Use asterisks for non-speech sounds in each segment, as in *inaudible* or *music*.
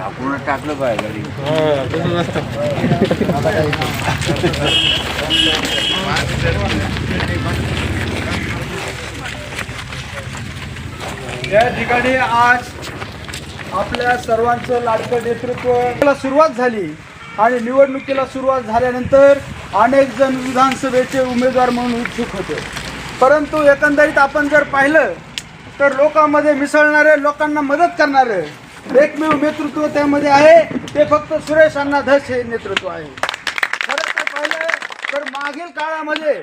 झाकून टाकलं पाहिजे गाडी या ठिकाणी आज आपल्या सर्वांचं लाडकं नेतृत्व सुरुवात झाली आणि निवडणुकीला सुरुवात झाल्यानंतर अनेक जण विधानसभेचे उमेदवार म्हणून उत्सुक होते. परंतु एकंदरीत आपण जर पाहिलं तर लोकांमध्ये मिसळणारे लोकांना मदत करणारे एकमेव नेतृत्व त्यामध्ये आहे. ते फक्त सुरेश अण्णा धस हे नेतृत्व आहे. खरं तर पाहिलं तर मागील काळामध्ये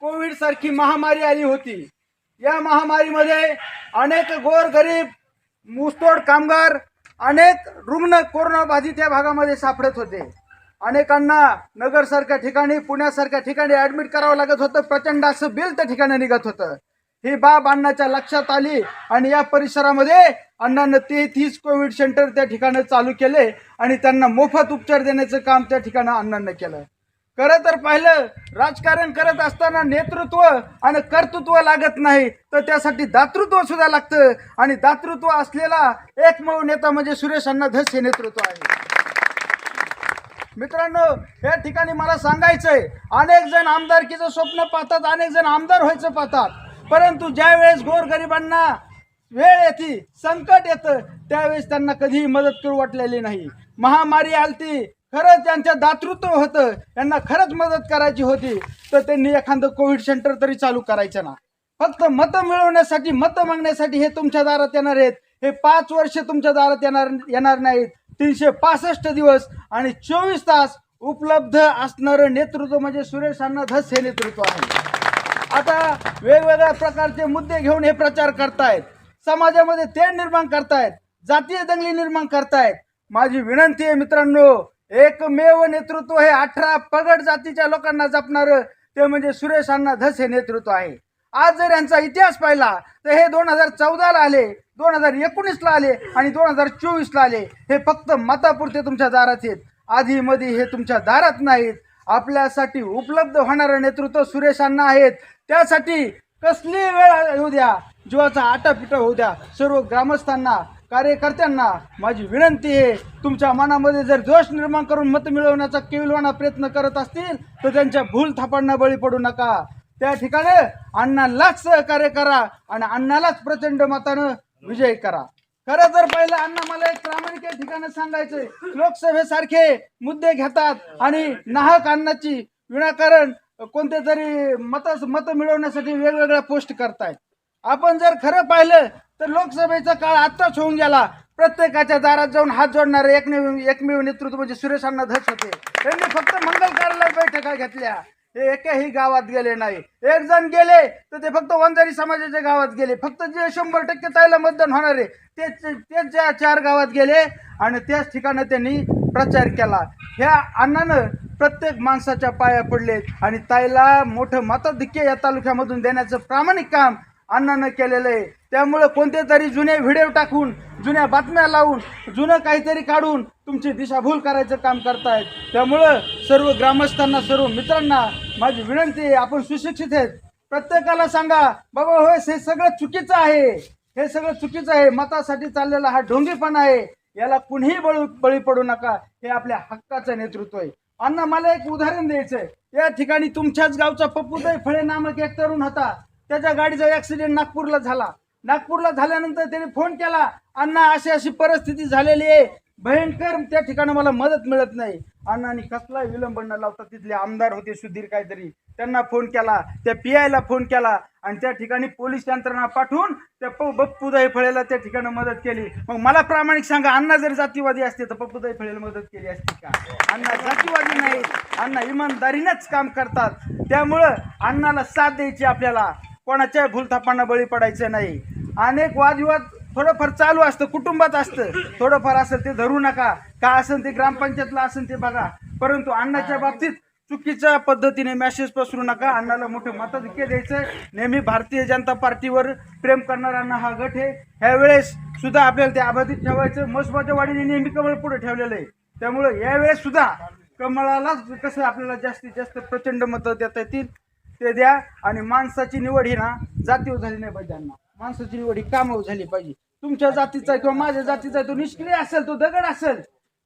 कोविड सारखी महामारी आली होती. या महामारीमध्ये अनेक गोरगरीब मुसतोड कामगार अनेक रुग्ण कोरोना बाधित या भागामध्ये सापडत होते. अनेकांना नगरसारख्या ठिकाणी पुण्यासारख्या ठिकाणी ऍडमिट करावं लागत होतं. प्रचंड असं बिल त्या ठिकाणी निघत होतं. ही बाब अण्णाच्या लक्षात आली आणि या परिसरामध्ये अण्णानं तेहतीस कोविड सेंटर त्या ठिकाणी चालू केले आणि त्यांना मोफत उपचार देण्याचं काम त्या ठिकाणी अण्णांना केलं. खरं तर पाहिलं राजकारण करत असताना नेतृत्व आणि कर्तृत्व लागत नाही तर त्यासाठी दातृत्व सुद्धा लागतं. आणि दातृत्व असलेला एकमेव नेता म्हणजे सुरेश अण्णा धस हे नेतृत्व आहे. मित्रांनो या ठिकाणी मला सांगायचंय अनेक जण आमदारकीचं स्वप्न पाहतात अनेक जण आमदार व्हायचं पाहतात. परंतु ज्या वेळेस गोरगरिबांना वेळ येते संकट येतं त्यावेळेस त्यांना कधीही मदत करू वाटलेली नाही. महामारी आलती खरंच त्यांच्या दातृत्व होतं यांना खरंच मदत करायची होती तर त्यांनी एखादं कोविड सेंटर तरी चालू करायचं ना. फक्त मतं मिळवण्यासाठी मतं मागण्यासाठी हे तुमच्या दारात येणार आहेत. हे पाच वर्ष तुमच्या दारात येणार येणार नाहीत. तीनशे पासष्ट दिवस आणि चोवीस तास उपलब्ध असणारं नेतृत्व म्हणजे सुरेश अण्णा धस हे नेतृत्व आहे. आता वेगवेगळ्या प्रकारचे मुद्दे घेऊन हे प्रचार करतायत. समाजामध्ये तेढ निर्माण करतायत. जातीय दंगली निर्माण करतायत. माझी विनंती आहे मित्रांनो एकमेव नेतृत्व हे अठरा पगड जातीच्या लोकांना जपणारं ते म्हणजे सुरेश अण्णा धस हे नेतृत्व आहे. आज जर यांचा इतिहास पाहिला तर हे दोन हजार चौदाला आले दोन हजार एकोणीसला आले आणि दोन हजार चोवीसला आले. हे फक्त मतापुरते तुमच्या दारात आहेत. आधी मध्ये हे तुमच्या दारात नाहीत. आपल्यासाठी उपलब्ध होणारं नेतृत्व सुरेश अण्णा आहेत. त्यासाठी कसली वेळ येऊ द्या. जीवाचा आटापिटा होऊ द्या. सर्व ग्रामस्थांना कार्यकर्त्यांना माझी विनंती आहे तुमच्या मनामध्ये जर जोश निर्माण करून मत मिळवण्याचा केविलवाना प्रयत्न करत असतील तर त्यांच्या भूल थापांना बळी पडू नका. त्या ठिकाणी अण्णालाच सहकार्य करा आणि अण्णालाच प्रचंड मतानं विजय करा. खरं तर पहिलं अण्णा मला एक प्रामाणिक या ठिकाणी सांगायचंय. लोकसभेसारखे मुद्दे घेतात आणि नाहक अण्णाची विनाकारण कोणत्या तरी मत मत मिळवण्यासाठी वेगवेगळ्या पोस्ट करतायत. आपण जर खरं पाहिलं तर लोकसभेचा काळ आत्ताच होऊन गेला. प्रत्येकाच्या दारात जाऊन हात जोडणारे एकमेव एकमेव नेतृत्व म्हणजे सुरेश अण्णा धस होते. त्यांनी फक्त मंगल कार्यालयात बैठका घेतल्या. हे एकही गावात गेले नाही. एक जण गेले तर ते फक्त वंजारी समाजाच्या गावात गेले. फक्त जे शंभर टक्के ताईला मतदान होणार आहे तेच तेच ज्या चार गावात गेले आणि त्याच ठिकाणी त्यांनी प्रचार केला. ह्या अण्णानं प्रत्येक माणसाच्या पाया पडलेत आणि ताईला मोठं मताधिक्य या तालुक्यामधून देण्याचं प्रामाणिक काम अण्णानं केलेलं आहे. त्यामुळं कोणते तरी जुने व्हिडिओ टाकून जुन्या बातम्या लावून जुनं काहीतरी काढून तुमची दिशाभूल करायचं काम करतायत. त्यामुळं सर्व ग्रामस्थांना सर्व मित्रांना माझी विनंती आहे आपण सुशिक्षित आहेत. प्रत्येकाला सांगा बाबा होय हे सगळं चुकीचं आहे. हे सगळं चुकीचं आहे. मतासाठी चाललेला हा ढोंगीपणा आहे. याला कुणीही बळी बळी पडू नका. हे आपल्या हक्काचं नेतृत्व आहे. अण्णा मला एक उदाहरण द्यायचंय. या ठिकाणी तुमच्याच गावचा पप्पूदय फळे नामक एक तरुण होता. त्याच्या गाडीचा ऍक्सिडेंट नागपूरला झाला. नागपूरला झाल्यानंतर त्याने फोन केला अण्णा अशी अशी परिस्थिती झालेली आहे. भयंकर त्या ठिकाणी मला मदत मिळत नाही. अण्णांनी कसला विलंब न लावता तिथले आमदार होते सुधीर काहीतरी. त्यांना फोन केला त्या पियायला फोन केला आणि त्या ठिकाणी पोलीस यंत्रणा पाठवून त्या प बप्पूदाई फळेला त्या ठिकाणी मदत केली. मग मला प्रामाणिक सांगा अण्णा जर जातीवादी असते तर पप्पूदाई फळेला मदत केली असती का? अण्णा जातीवादी नाही अण्णा इमानदारीनेच काम करतात. त्यामुळं अण्णाला साथ द्यायची आपल्याला. कोणाच्या भूलथापांना बळी पडायचं नाही. अनेक वादविवाद थोडंफार चालू असतं कुटुंबात असतं. थोडंफार असेल ते धरू नका. काय असेल ते ग्रामपंचायतला असेल ते बघा. परंतु अण्णाच्या बाबतीत चुकीच्या पद्धतीने मेसेज पसरू नका. अण्णाला मोठं मताधिक्य द्यायचं नेहमी भारतीय जनता पार्टीवर प्रेम करणाऱ्यांना हा गट आहे. ह्यावेळेस सुद्धा आपल्याला ते आबाधित ठेवायचं. मसबाच्या वाडीने नेहमी कमळ पुढे ठेवलेलं आहे. त्यामुळं यावेळेस सुद्धा कमळालाच कसं आपल्याला जास्तीत जास्त प्रचंड मतं देता येतील ते द्या. आणि माणसाची निवड ही ना जातीवर झाली नाही पाहिजे अण्णा. माणसाची निवड ही कामावर झाली पाहिजे. तुमच्या जातीचा किंवा माझ्या जातीचा तो निष्क्रिय असेल तो दगड असेल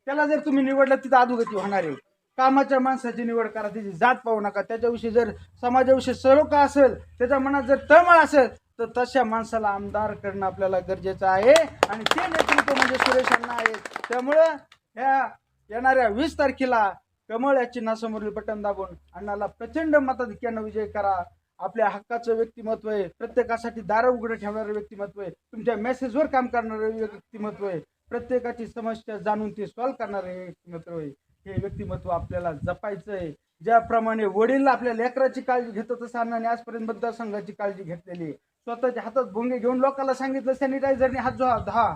त्याला जर तुम्ही निवडलं तिथं अधोगती होणार आहे. कामाच्या माणसाची निवड करा त्याची जात पाहू नका. त्याच्याविषयी जर समाजाविषयी सरोका असेल त्याच्या मनात जर तळमळ असेल तर तशा माणसाला आमदार करणं आपल्याला गरजेचं आहे. आणि ते नेतृत्व म्हणजे सुरेश अण्णा आहेत. त्यामुळं ह्या येणाऱ्या वीस तारखेला कमळ या चिन्हासमोरील बटन दाबून अण्णाला प्रचंड मताधिक्यानं विजय करा. आपल्या हक्काचं व्यक्तिमत्व आहे. प्रत्येकासाठी दारं उघडं ठेवणारं व्यक्तिमत्व आहे. तुमच्या मेसेजवर काम करणारं व्यक्तिमत्व आहे. प्रत्येकाची समस्या जाणून ते सॉल्व्ह करणारे हे व्यक्तिमत्व आहे हे व्यक्तिमत्व आपल्याला जपायचं आहे. ज्याप्रमाणे वडील आपल्या लेकराची काळजी घेतो तसं अण्णाने आजपर्यंत मतदारसंघाची काळजी घेतलेली आहे. स्वतःच्या हातात भोंगे घेऊन लोकांना सांगितलं सॅनिटायझरने हात धुवा दहा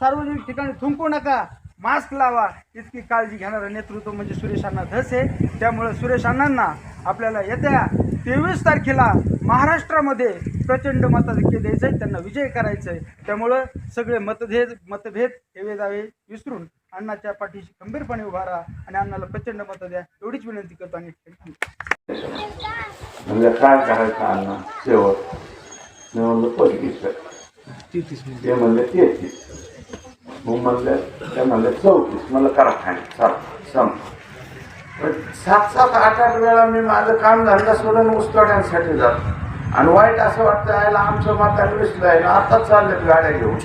सार्वजनिक ठिकाणी थुंकू नका. मास्क लावा. इतकी काळजी घेणारं नेतृत्व म्हणजे सुरेश अण्णा धस. आहे त्यामुळे सुरेश अण्णांना आपल्याला येत्या तेवीस तारखेला महाराष्ट्रामध्ये प्रचंड मताधिक्य द्यायचं आहे त्यांना विजय करायचा आहे त्यामुळं सगळे मतभेद मतभेद हेवे दावे विसरून अण्णाच्या पाठीशी खंबीरपणे उभा राहा आणि अण्णाला प्रचंड मतं द्या. एवढीच विनंती करतो आणि म्हणजे काय करायचं अण्णा? शेवट. मी म्हणलं पंचवीस ते म्हणले तेहतीस. मग म्हणलं त्या म्हणले चौतीस. मला करा खाय चला सम पण सात सात आठ आठ वेळा मी माझं काम धंदा सोडून उस्तोड्यांसाठी जातो. आणि वाईट असं वाटतं आयला आमचं माता विसलं आहे ना आताच चाललेत गाड्या घेऊन.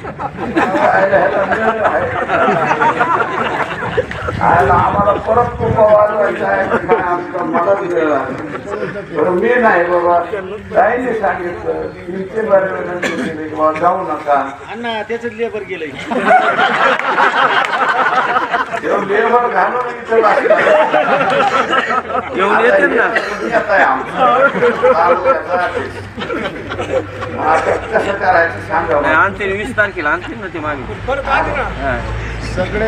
आयला आम्हाला परत खूप वाजवायचं आहे. आमचं मलाच वेळ आहे. मी नाही बाबा ताईने सांगितलं तुमचे बरे बाबा जाऊ नका अण्णा त्याच लेबर गेलंय लेबर घालून इथं. येऊन येते ना कसं करायचं सांगा. आणते वीस तारखेला आणते ना ते मागे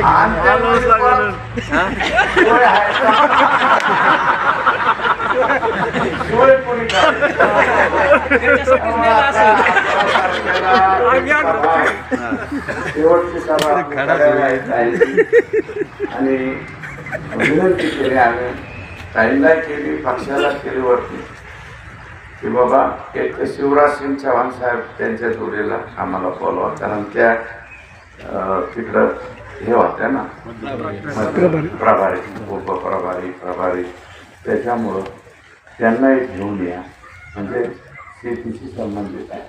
हा. आणि हा? शेवटची सभा आहे. विनंती केली आम्ही. ताईंना केली पक्षाला केली वरती. की बाबा एक शिवराज सिंग चव्हाण साहेब त्यांच्या जोडीला आम्हाला बोलवा. कारण त्या अं, तिकडं हे होत्या ना? प्रभारी. उपप्रभारी प्रभारी त्याच्यामुळं त्यांनाही घेऊन या. म्हणजे शेतीशी संबंधित आहे.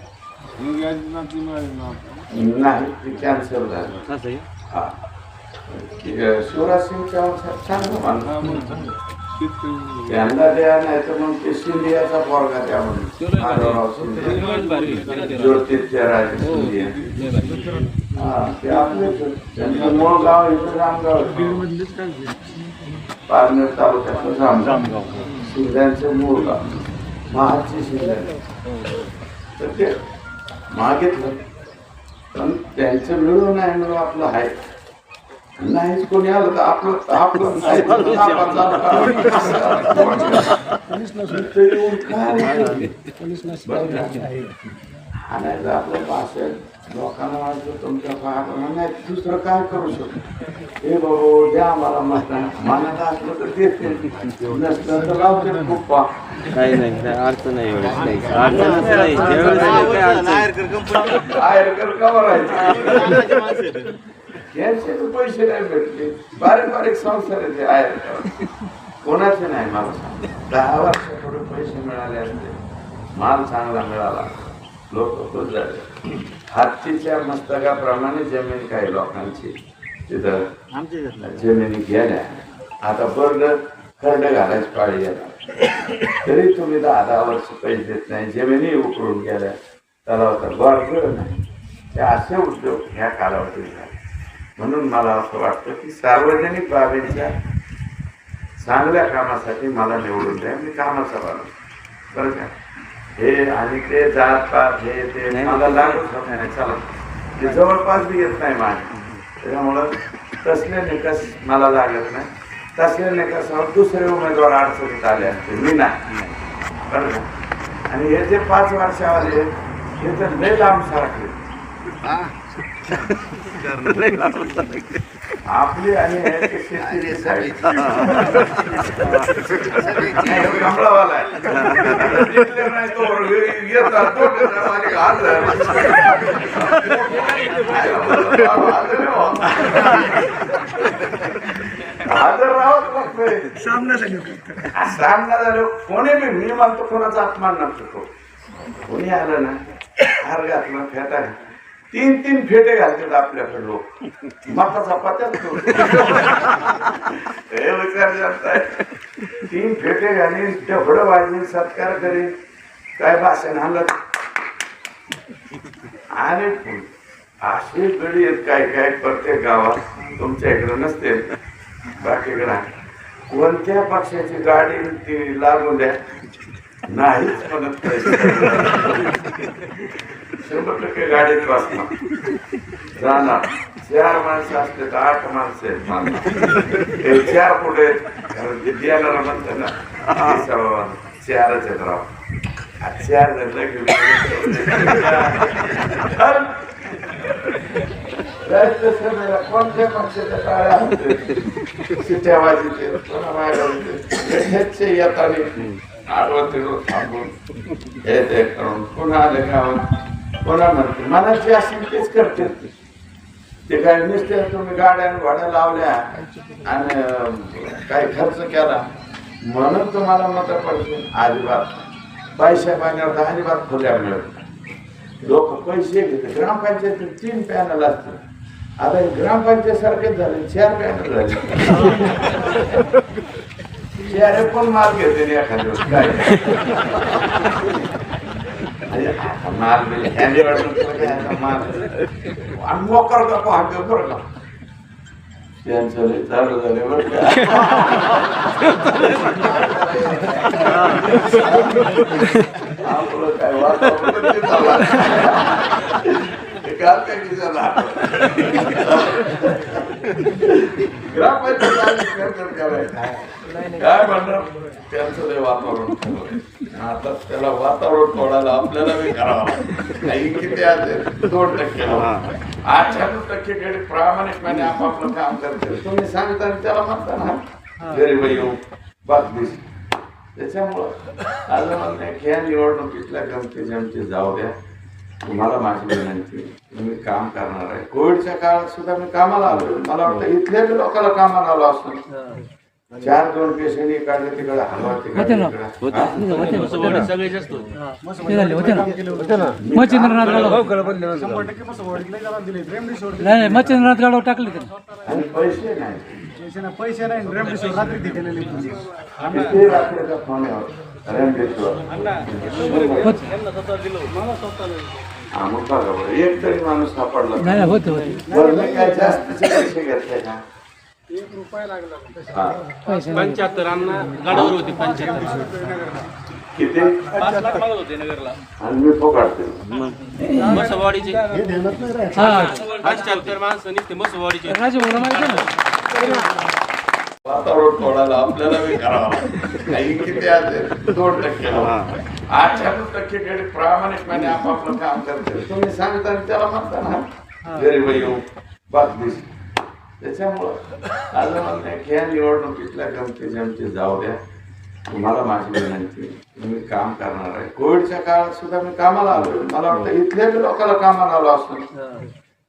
नाही ते कॅन्सल झालं? हा. शिवराज सिंग चव्हाण चांगलं. माणूस त्यांना द्या नाही तर मग ते सिंधियाचा पोरगा द्या म्हणून. माधवराव सिंधिया हा. ते आपलेच. त्यांचं मूळ गाव इथं रामगाव पारनेर तालुक्यातलं रामगाव. शिंद्यांचं मूळ गाव. महाची शिंदे तर ते मागितलं. पण त्यांचं मिळून नाही मिळून आपलं आहे. नाहीच कोणी आलं तर आपलं आपलं *laughs* इथं *laughs* येऊन काय? आणायचं आपलं पासेल लोकांना वाटतं तुमच्या पायाला नाही दुसरं काय करू शकतो? हे बाबा द्या आम्हाला मत मनात असलं तर देते नसलं तर लावते खूप पा. काही नाही काही अडचण नाही एवढी. अडचणच नाही. ज्यावेळेस अडचण बाहेर कर का भरायचं यांचे तर पैसे नाही भेटले. बारीक बारीक संसार आहे ते आहे कोणाचे नाही मला सांग. दहा वर्षापूर्वी पैसे मिळाले असते. माल चांगला मिळाला. लोक खुश झाले. हत्तीच्या मस्तकाप्रमाणे जमीन काही लोकांची? तिथं जमिनी गेल्या. आता बर्ड खर्ड घालायची पाळी येणार. तरी तुम्ही दहा दहा वर्ष पैसे देत नाही जमिनी उकळून गेल्या. त्याला होता बर्ड नाही. ते असे उद्योग ह्या कालावधीत झाले. म्हणून मला असं वाटतं की सार्वजनिक बाबींच्या चांगल्या कामासाठी मला निवडून द्या. मी कामाचा माणूस बरं का? हे आणि ते जात पात हे ते मला चला. ते जवळपास बी येत नाही माझ्या त्याच्यामुळं तसले निकष मला लागत नाही. तसल्या निकषावर दुसरे उमेदवार अडचणीत आले असते मी नाही. बरं आणि हे जे पाच वर्षावाले हे तर लय लांब सारखे *laughs* आपली आणि *laughs* कमळावाला नाही तो येतात, तो. हजर राहावंच लागतंय सामना झालो कोणी बी मी म्हणतो कोणाचा अपमान नसतो कोणी आलं ना हार घातला फेटा तीन तीन फेटे घालतात आपल्याकडे लोक. मताचा पत्याच हे विचार करताय. तीन फेटे घालीन तेवढं वाजवीन सत्कार करीन. काय भाषण हलत आणि अशी गडी आहेत काय काय प्रत्येक गावात. तुमच्या इकडे नसते बाकीकडे कोणत्या पक्षाची गाडी ती लागू द्या. नाहीच म्हणत शंभर टक्के गाडीत वाचणार जाणार. चार माणसं असते तर आठ माणसं आहेत चार पुढे आहेत. म्हणते देणारा ना चारच आहेत राव. चार जण लगेच राज्यसभेला कोणत्या पक्षाच्या काळ्या होते वाजते कोणा येताना आडवं तिडवं थांबून हे ते करून पुन्हा आले गावात पुन्हा म्हणते. मनाची असेल तेच करते ते काय नुसते तुम्ही गाड्या भाड्या घोड्या लावल्या आणि काही खर्च केला. म्हणून तुम्हाला मत पडते अजिबात. पैशा पाण्यावर अजिबात खोल्या मिळत लोक पैसे घेते ग्रामपंचायत तीन पॅनल असते आता ग्रामपंचायत सारखेच झाले. चार पॅनल झाले. *laughs* चार पण माल घेते एखाद्या दिवस काय? मोकर का पाहतो बरं का त्यांचं लय चालू झाले बरं आपलं काय काय ग्रामपंचायत काय म्हणणार त्यांचं लय वातावरण आता त्याला वातावरण तोडायला आपल्याला बी करावं. काही किती आहे दोन टक्के अठ्ठ्याण्णव टक्के कडे प्रामाणिकपणे आपापलं काम करते तुम्ही सांगता आणि त्याला म्हणता ना गरीब येऊ बातमीस त्याच्यामुळं आज म्हणणं की या निवडणुकीतल्या गमती जमती जाऊ द्या. तुम्हाला माझी विनंती तुम्ही काम करणार आहे. कोविडच्या काळात सुद्धा मी कामाला आलो. मला वाटतं इथल्या बी लोकांना कामाला आलो असतो चार दोन पेशंट काढले तिकडे हा? जास्त होते. ना? मच्छिंद्रनाथ गाडव. नाही मच्छिंद्रनाथ गाडव टाकले त्यांनी. आणि पैसे नाही. पैसे नाही रेमडेसिवीर रात्री दिलेले हा बरं. एक तरी माणूस सापडला. नाही होते होते. काय जास्तचे पैसे घेतले का? हा. पैसे नाही. पंच्याहत्तर गाडावर होते पंच्याहत्तर. किती? पाच लाख मागत होते नगरला. आणि मी फोकाडते मसवाडीचे हा. पंच्याहत्तर माणसं निघते मसवाडीचे. राजभाऊला माहिती आहे ना? वातावरण तोडायला आपल्याला बी करावं लागतं. काही किती आहे? दोन टक्के अठ्ठ्याण्णव टक्के कडे प्रामाणिकपणे आपापलं काम करते. तुम्ही सांगता त्याला म्हणता ना गरीब येऊ बातमीस त्याच्यामुळं आज म्हणणं की या निवडणुकीतल्या गमती जमती जाऊ द्या. तुम्हाला माझी विनंती तुम्ही काम करणार आहे. कोविडच्या काळात सुद्धा मी कामाला आलो मला वाटतं इथल्या बी लोकांना कामाला आलो असतो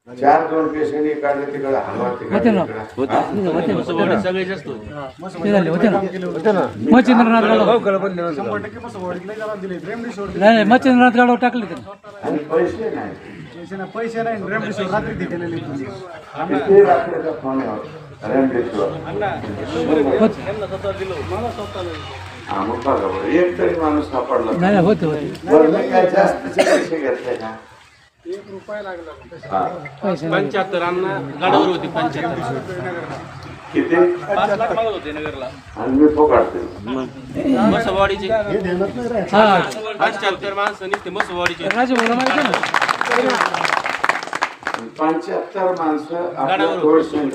चार दोन पेशंट काढले तिकडे हलवा होते तिकडे. मच्छिंद्रनाथ गाडव. टाकले आणि पैसे नाही. पैसे नाही फोन आहे रेमडेसिवीर हा एक तरी माणूस सापडला नाही नाही, होते होते. बरं मी काय जास्तचे पैसे घेतले का हा पैसे नाही. पंच्याहत्तर अण्णा गाडावर होते पंच्याहत्तर. किती? पाच लाख मागत होते नगरला आणि मी फोकाडते मसवाडीचे हा पंच्याहत्तर माणसं निघते मसवाडीचे. राजभाऊला माहिती आहे ना? पंच्याहत्तर माणसं आपल्या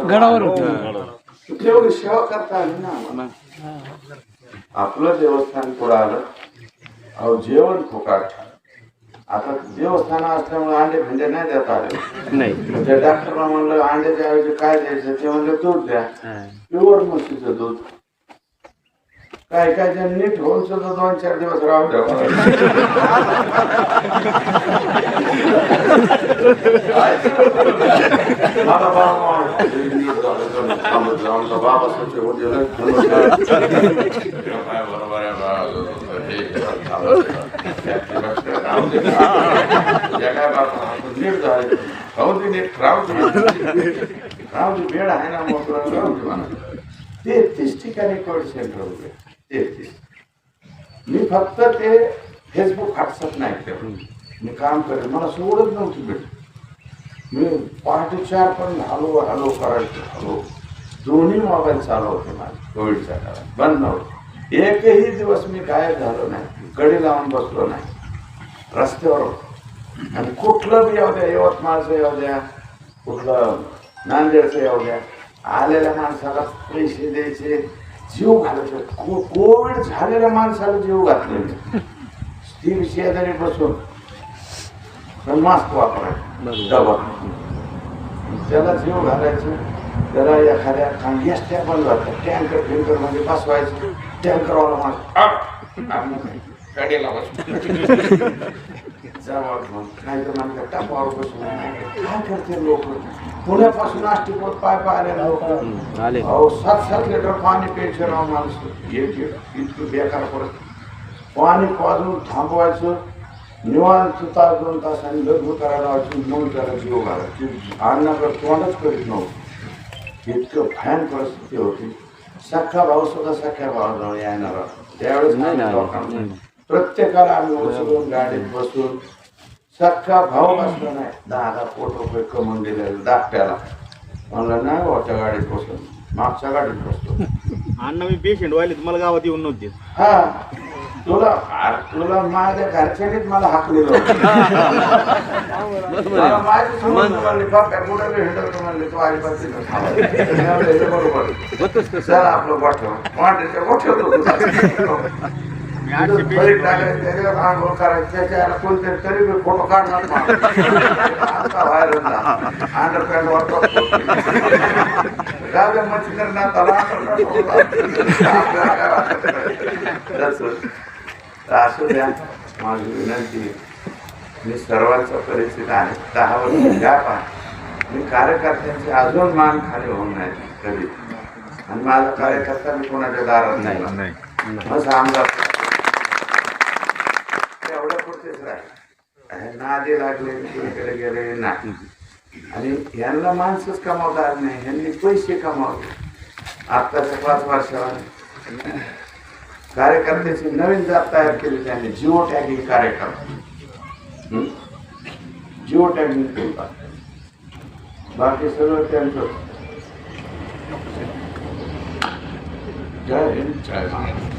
गडावर होते तेवढी सेवा करता आली ना आम्हाला. आपलं देवस्थान पुढं आलं. अहो जेवण फुकाट आता देवस्थान असल्यामुळे अंडे म्हणजे नाही देता आले. नाही. त्या डॉक्टरला म्हणलं अंड्याच्या ऐवजी काय द्यायचं ते म्हणलं दूध द्या. प्युअर म्हशीचं दूध. काय काय जण नीट होऊन सुद्धा दोन चार दिवस राहू द्या मला बाबा नीट झालं, दोन थांबत जाऊ. आमचा बाबा सचिव होते. लय काय बरोबर आहे राहू काय बाबा नीट झाले नीट बेड आहे ना मोकळं राहू म्हणा तेहतीस ठिकाणी कोविड सेंटर होते. मी फक्त ते फेसबुक व्हॉट्सअप नाही केलं. मी काम करेन मला सोडत नव्हती भेट. मी पहाटे चार पण हॅलो हॅलो करायचो. हॅलो. दोन्ही मोबाईल चालू होते माझे. कोविडच्या काळात. बंद नव्हते. एकही दिवस मी गायब झालो नाही. कडी लावून बसलो नाही. रस्त्यावर आणि कुठलं बी येऊ द्या यवतमाळचं येऊ द्या कुठलं नांदेडचं येऊ द्या. आलेल्या माणसाला पैसे द्यायचे. जीव घालायचे को कोविड झालेल्या माणसाला जीव घातले स्टील शेजारी बसून मास्क वापरायचं डबा त्याला जीव घालायचं. त्याला एखाद्या खांदी एसट्या बंद होत्या टँकर फिंकरमध्ये बसवायचं. टँकरवाला माणूस बस. *laughs* जावा मग नाही तर म्हणतात टापावर बसून काय करते लोक? पुण्यापासून आष्टीपोत पाय पाय लोक आले. अहो सात सात लिटर पाणी प्यायचं राव माणसं. एक इतकं बेकार परत पाणी पाजून थांबवायचं निवांत तास दोन तासांनी लग्न करायला मग त्याला जीव घालायची अन्नाकडे तोंडच करीत नव्हतं. इतकं भयान परिस्थिती होती. सख्खा भाऊ सुद्धा सख्या भावाजवळ येणार त्यावेळेस नाही. आम्ही प्रत्येकाला आम्ही उचलून गाडीत बसून सख्खा भाऊ बसला नाही. दहा दहा कोटी रुपये कमवून दिलेले धाकट्याला. म्हणलं नाही होत्या गाडीत बसून मागच्या गाडीत बसतो. *laughs* अण्णा मी पेशंट व्हायले तुम्हाला गावात येऊन नव्हते. हा तुला तुला माझ्या घरच्यानेच मला हाकलेलं *laughs* बरोबर. चला आपलं गोठव वाटेच्या गोठवतो *laughs* आंघोळ करायचं, कोणतरी तरी फोटो काढणार. आता व्हायरल. अंडरपॅन्ट वाटत असू द्या. माझी विनंती. मी सर्वांचा परिचित आहे. दहा वर्ष गॅप आहे मी कार्यकर्त्यांची अजून मान खाली होऊन नाही कधी. आणि माझा कार्यकर्ता मी कोणाच्या दारात नाही. असं आमदार एवढं राहील. नादे लागले कुणीकडे गेले नाही. आणि यांना माणसंच कमावता नाही यांनी पैसे कमावले. आत्ताच्या पाच वर्षाला कार्यकर्त्याची नवीन जात तयार केली त्यांनी जिओ टॅगिंग कार्यक्रम. जिओ टॅगिंग करतात. बाकी सगळं त्यांचं. जय हिंद जय महाराष्ट्र.